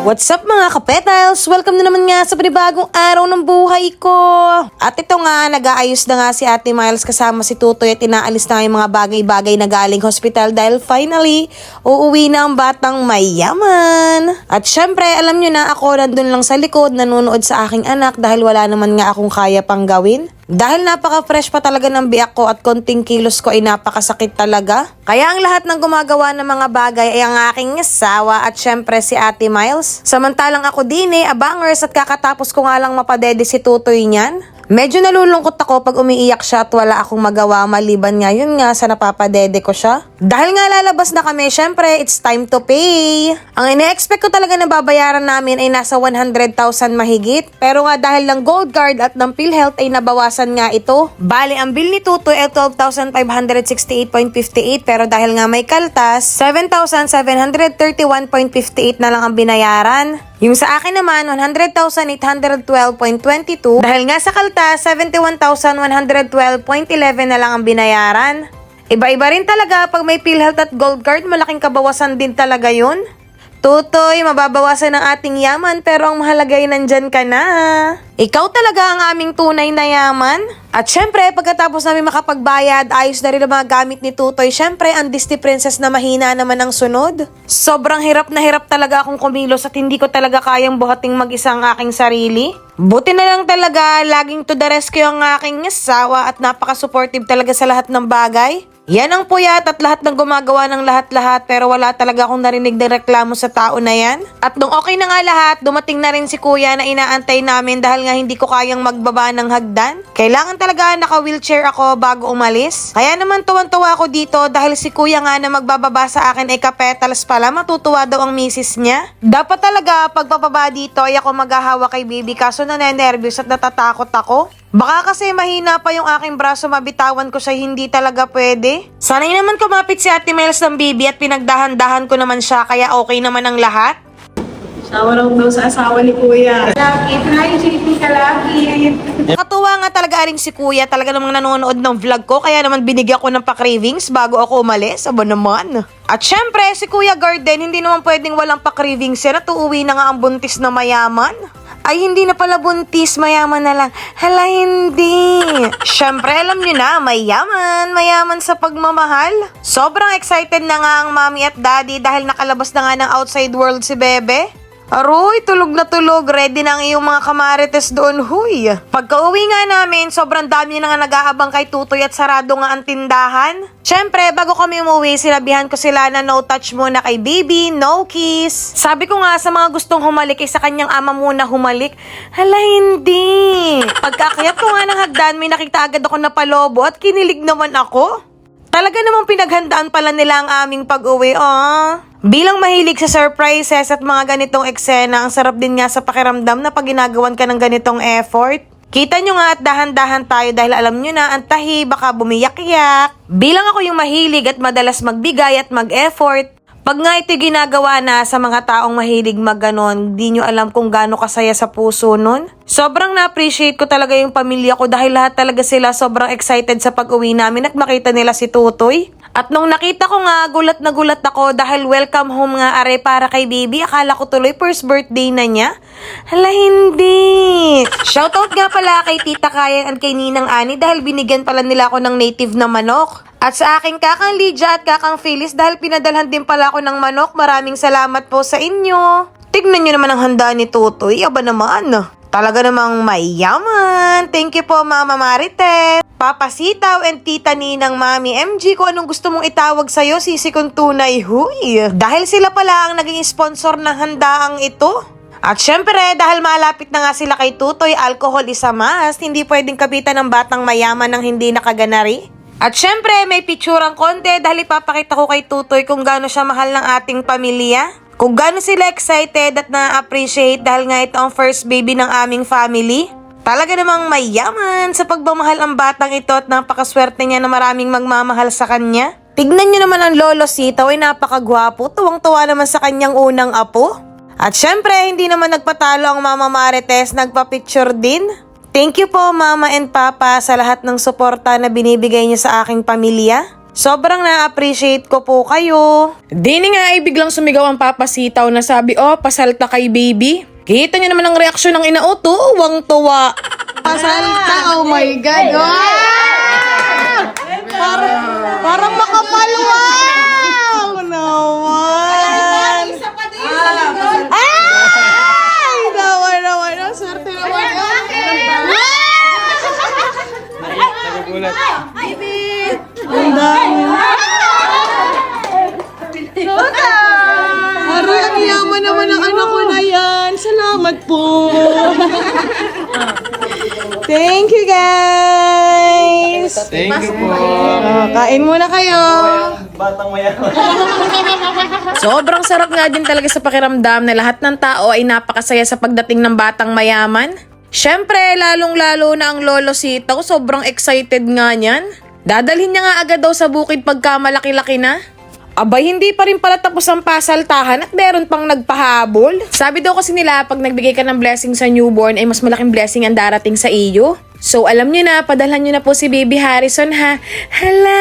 What's up mga kapetals? Welcome na naman nga sa panibagong araw ng buhay ko. At ito nga, nag-aayos na nga si Ate Miles kasama si Tutoy at inaalis na yung mga bagay-bagay na galing hospital dahil finally, uuwi na ang batang mayaman. At syempre, alam nyo na ako nandun lang sa likod, nanonood sa aking anak dahil wala naman nga akong kaya pang gawin. Dahil napaka-fresh pa talaga ng biyak ko at konting kilos ko ay napakasakit talaga. Kaya ang lahat ng gumagawa ng mga bagay ay ang aking asawa at syempre si Ate Miles. Samantalang ako din eh, abangers at kakatapos ko nga lang mapadede si Tutoy niyan. Medyo nalulungkot ako pag umiiyak siya at wala akong magawa maliban nga yun nga sa napapadede ko siya. Dahil nga lalabas na kami, syempre, it's time to pay. Ang ine-expect ko talaga na babayaran namin ay nasa 100,000 mahigit. Pero nga dahil ng gold card at ng PhilHealth ay nabawasan nga ito. Bali, ang bill ni Tutoy ay 12,568.58 pero dahil nga may kaltas, 7,731.58 na lang ang binayaran. Yung sa akin naman, 100,812.22. Dahil nga sa kaltas, 71,112.11 na lang ang binayaran. Iba-iba rin talaga pag may PhilHealth at Gold Card, malaking kabawasan din talaga yun. Tutoy, mababawasan ang ating yaman pero ang mahalaga ay nandyan ka na. Ikaw talaga ang aming tunay na yaman. At syempre, pagkatapos namin makapagbayad, ayos na rin ang mga gamit ni Tutoy. Syempre, ang Disney Princess na mahina naman ang sunod. Sobrang hirap na hirap talaga akong kumilos at hindi ko talaga kayang buhating mag-isa ang aking sarili. Buti na lang talaga, laging to the rescue ang aking asawa at napaka-supportive talaga sa lahat ng bagay. Yan ang puyat at lahat ng gumagawa ng lahat-lahat pero wala talaga akong narinig na reklamo sa tao na yan. At nung okay na nga lahat, dumating na rin si kuya na inaantay namin dahil nga hindi ko kayang magbaba ng hagdan. Kailangan talaga naka-wheelchair ako bago umalis. Kaya naman tuwan-tuwa ako dito dahil si kuya nga na magbababa sa akin ay kapetals pala, matutuwa daw ang misis niya. Dapat talaga pagpapaba dito ay ako maghahawa kay baby kaso nanenervyos at natatakot ako. Baka kasi mahina pa yung aking braso, mabitawan ko siya, hindi talaga pwede. Sanay naman kumapit si Ate Miles ng bibi at pinagdahan-dahan ko naman siya, kaya okay naman ang lahat. Sawa raw daw sa asawa ni Kuya. Laki, try chippy ka laki. Nakatuwa nga talaga rin si Kuya, talaga namang nanonood ng vlog ko, kaya naman binigyan ko ng pa-cravings bago ako umalis, aba naman. At syempre, si Kuya Garden, hindi naman pwedeng walang pa-cravings yan at uuwi na nga ang buntis na mayaman. Ay, hindi na pala buntis, mayaman na lang. Hala, hindi. Syempre, alam nyo na, mayaman, mayaman sa pagmamahal. Sobrang excited na nga ang mommy at daddy dahil nakalabas na nga ng outside world si Bebe. Aroy, tulog na tulog. Ready na ang iyong mga kamarites doon, huy. Pagka-uwi nga namin, sobrang dami na nga nag-aabang kay Tutoy at sarado nga ang tindahan. Siyempre, bago kami umuwi, sinabihan ko sila na no touch muna kay baby, no kiss. Sabi ko nga sa mga gustong humalik, ay sa kanyang ama muna humalik. Hala, hindi. Pagkakayap ko nga ng hagdan, may nakita agad ako na palobo at kinilig naman ako. Talaga namang pinaghandaan pala nila ang aming pag-uwi, ah. Bilang mahilig sa surprises at mga ganitong eksena, ang sarap din nga sa pakiramdam na pag ginagawan ka ng ganitong effort. Kita nyo nga at dahan-dahan tayo dahil alam nyo na ang tahi baka bumiyak-yak. Bilang ako yung mahilig at madalas magbigay at mag-effort, pag nga ito ginagawa na sa mga taong mahilig magganon, di nyo alam kung gaano kasaya sa puso nun. Sobrang na-appreciate ko talaga yung pamilya ko dahil lahat talaga sila sobrang excited sa pag-uwi namin at makita nila si Tutoy. At nung nakita ko nga, gulat na gulat ako dahil welcome home nga are para kay baby. Akala ko tuloy first birthday na niya. Hala, hindi. Shoutout nga pala kay Tita Kayang at kay Ninang Ani dahil binigyan pala nila ako ng native na manok. At sa aking kakang Lydia at kakang Phyllis dahil pinadalhan din pala ako ng manok. Maraming salamat po sa inyo. Tignan nyo naman ang handa ni Tutoy. Aba naman. Talaga namang mayaman. Thank you po, Mama Marites. Papa Sitaw and Tita Ninang Mami MG kung anong gusto mong itawag sa'yo, sisi kong tunay, huy. Dahil sila pala ang naging sponsor ng handaang ito. At syempre, dahil malapit na nga sila kay Tutoy, alcohol is a must. Hindi pwedeng kapitan ng batang mayaman ng hindi nakaganari. At syempre, may picturang konti dahil ipapakita ko kay Tutoy kung gaano siya mahal ng ating pamilya. Kung gaano sila excited at na-appreciate dahil nga ito ang first baby ng aming family. Talaga namang mayaman sa pagmamahal ang batang ito at napakaswerte niya na maraming magmamahal sa kanya. Tignan niyo naman ang lolo sitaw ay napakagwapo, tuwang-tuwa naman sa kanyang unang apo. At syempre, hindi naman nagpatalo ang Mama Marites, nagpa-picture din. Thank you po Mama and Papa sa lahat ng suporta na binibigay niyo sa aking pamilya. Sobrang na-appreciate ko po kayo. Dini nga ay biglang sumigaw ang papasitaw na sabi, oh, pasalta kay baby. Kita niyo naman ang reaksyon ng ina, oh, tuwang tuwa. Pasalta, oh my God. Wow! Parang, parang makapal, Thank you, guys. Thank you po. Ah, kain muna kayo. Batang mayaman. Sobrang sarap nga din talaga sa pakiramdam na lahat ng tao ay napakasaya sa pagdating ng batang mayaman. Siyempre, lalong-lalo na ang lolo sitaw, sobrang excited nga niyan. Dadalhin niya nga agad daw sa bukid pagka malaki-laki na. Abay, hindi pa rin pala tapos ang pasaltahan at meron pang nagpahabol. Sabi daw kasi nila, pag nagbigay ka ng blessing sa newborn, ay mas malaking blessing ang darating sa iyo. So, alam nyo na, padalhan nyo na po si Baby Harrison ha. Hala!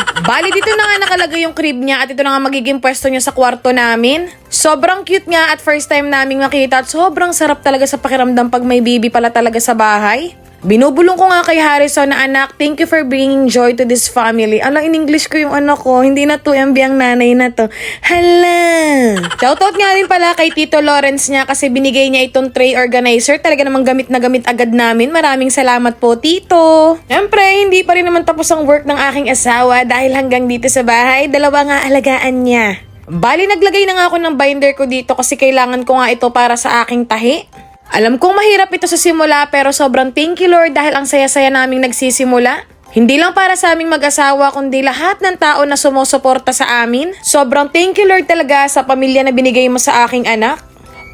Bali, dito na nga nakalagay yung crib niya at ito na nga magiging pwesto niya sa kwarto namin. Sobrang cute nga at first time naming makita at sobrang sarap talaga sa pakiramdam pag may baby pala talaga sa bahay. Binubulong ko nga kay Harrison na anak, thank you for bringing joy to this family. Alam, in English ko yung anak ko, hindi na to yung biyang nanay na to. Hala! Shoutout nga rin pala kay Tito Lawrence niya kasi binigay niya itong tray organizer. Talaga namang gamit na gamit agad namin. Maraming salamat po, Tito. Siyempre, hindi pa rin naman tapos ang work ng aking asawa dahil hanggang dito sa bahay, dalawa nga alagaan niya. Bali, naglagay na nga ako ng binder ko dito kasi kailangan ko nga ito para sa aking tahi. Alam kong mahirap ito sa simula pero sobrang thank you Lord dahil ang saya-saya naming nagsisimula. Hindi lang para sa aming mag-asawa kundi lahat ng tao na sumusuporta sa amin. Sobrang thank you Lord talaga sa pamilya na binigay mo sa aking anak.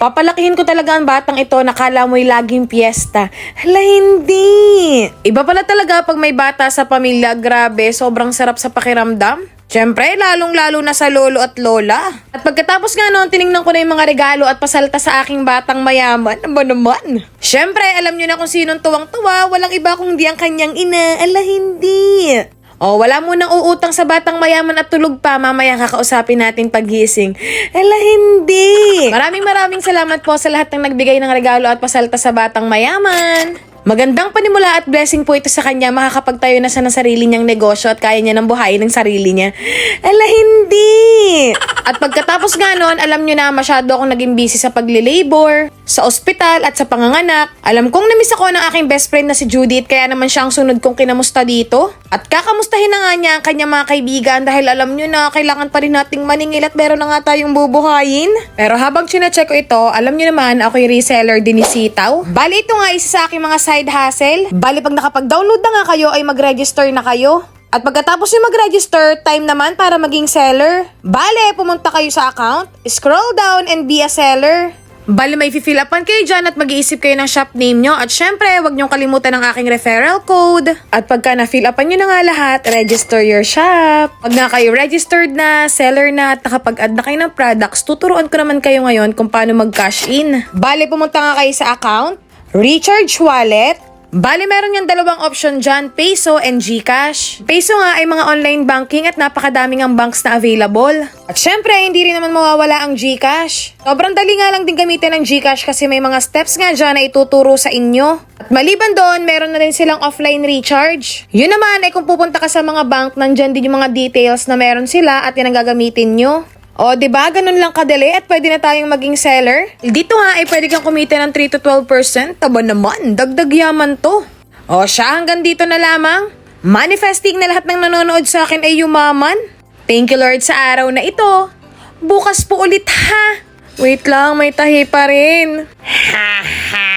Papalakihin ko talaga ang batang ito na kala mo'y laging piyesta. Hala, hindi. Iba pala talaga pag may bata sa pamilya, grabe, sobrang sarap sa pakiramdam. Siyempre, lalong-lalo na sa lolo at lola. At pagkatapos nga noon, tiningnan ko na yung mga regalo at pasalta sa aking batang mayaman. Ano ba naman? Siyempre, alam nyo na kung sinong tuwang-tuwa, walang iba kundi ang kanyang ina. Ala, hindi. Oh, wala mo nang uutang sa batang mayaman at tulog pa. Mamaya kakausapin natin paggising. Ala, hindi. Maraming maraming salamat po sa lahat ng nagbigay ng regalo at pasalta sa batang mayaman. Magandang panimula at blessing po ito sa kanya. Makakapagtayo na siya ng sarili niyang negosyo at kaya niya nang buhayin ng sarili niya. Ala, hindi! At pagkatapos nga nun, alam niyo na masyado akong naging busy sa pagli-labor, sa ospital at sa panganganak. Alam kong namiss ako ng aking best friend na si Judith kaya naman siya ang sunod kong kinamusta dito. At kakamustahin na nga niya ang kanyang mga kaibigan dahil alam niyo na kailangan pa rin nating maningil at meron na nga tayong bubuhayin. Pero habang chinecheck ko ito, alam niyo naman ako yung reseller din ni Sitaw. Bali ito nga isa sa aking mga side hustle. Bali pag nakapag-download na nga kayo ay mag-register na kayo. At pagkatapos yung mag-register, time naman para maging seller. Bale, pumunta kayo sa account, scroll down and be a seller. Bale, may fill upan kayo dyan at mag-iisip kayo ng shop name nyo. At syempre, huwag nyong kalimutan ang aking referral code. At pagka na-fill upan nyo na nga lahat, register your shop. Pag nga kayo registered na, seller na, at nakapag-add na kayo ng products, tuturuan ko naman kayo ngayon kung paano mag-cash in. Bale, pumunta nga kayo sa account, recharge wallet, Bali, meron yung dalawang option dyan, Peso and GCash. Peso nga ay mga online banking at napakadaming ang banks na available. At syempre, hindi rin naman mawawala ang GCash. Sobrang dali nga lang din gamitin ng GCash kasi may mga steps nga dyan na ituturo sa inyo. At maliban doon, meron na rin silang offline recharge. Yun naman ay kung pupunta ka sa mga bank, nandyan din yung mga details na meron sila at yan ang gagamitin nyo. O, di ba? Ganun lang kadali at pwede na tayong maging seller. Dito nga ay pwede kang kumita ng 3 to 12%. Taba naman, dagdag yaman to. O siya, hanggang dito na lamang. Manifesting na lahat ng nanonood sa akin ay yumaman. Thank you Lord sa araw na ito. Bukas po ulit ha. Wait lang, may tahi pa rin. Ha ha